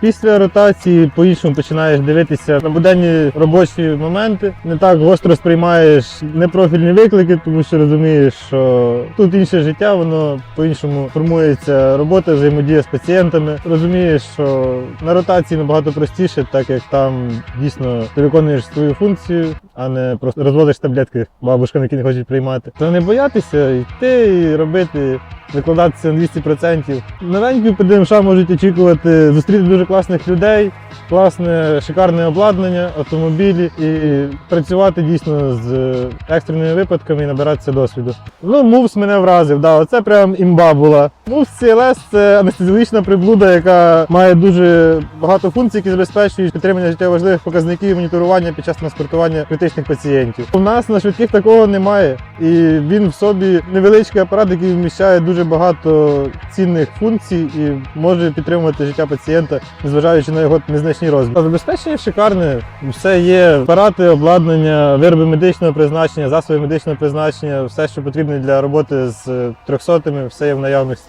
Після ротації по-іншому починаєш дивитися на буденні робочі моменти. Не так гостро сприймаєш непрофільні виклики, тому що розумієш, що тут інше життя, воно по-іншому формується робота, взаємодія з пацієнтами. Розумієш, що на ротації набагато простіше, так як там дійсно ти виконуєш свою функцію, а не просто розводиш таблетки бабушкам, які не хочуть приймати. То не боятися, йти і робити викладатися на 200%. Новенькі ПДМШ можуть очікувати зустріти дуже класних людей, класне, шикарне обладнання, автомобілі і працювати дійсно з екстреними випадками і набиратися досвіду. Ну, мувс мене вразив, да, оце прям імба була. Мувс CLS – це анестезіологічна приблуда, яка має дуже багато функцій, які забезпечують підтримання життєво важливих показників і моніторування під час транспортування критичних пацієнтів. У нас на швидких такого немає, і він в собі невеличкий апарат, який вміщає дуже багато цінних функцій і може підтримувати життя пацієнта, незважаючи на його незначні розміри. Забезпечення шикарне, все є апарати, обладнання, вироби медичного призначення, засоби медичного призначення, все, що потрібно для роботи з трьохсотими, все є в наявності.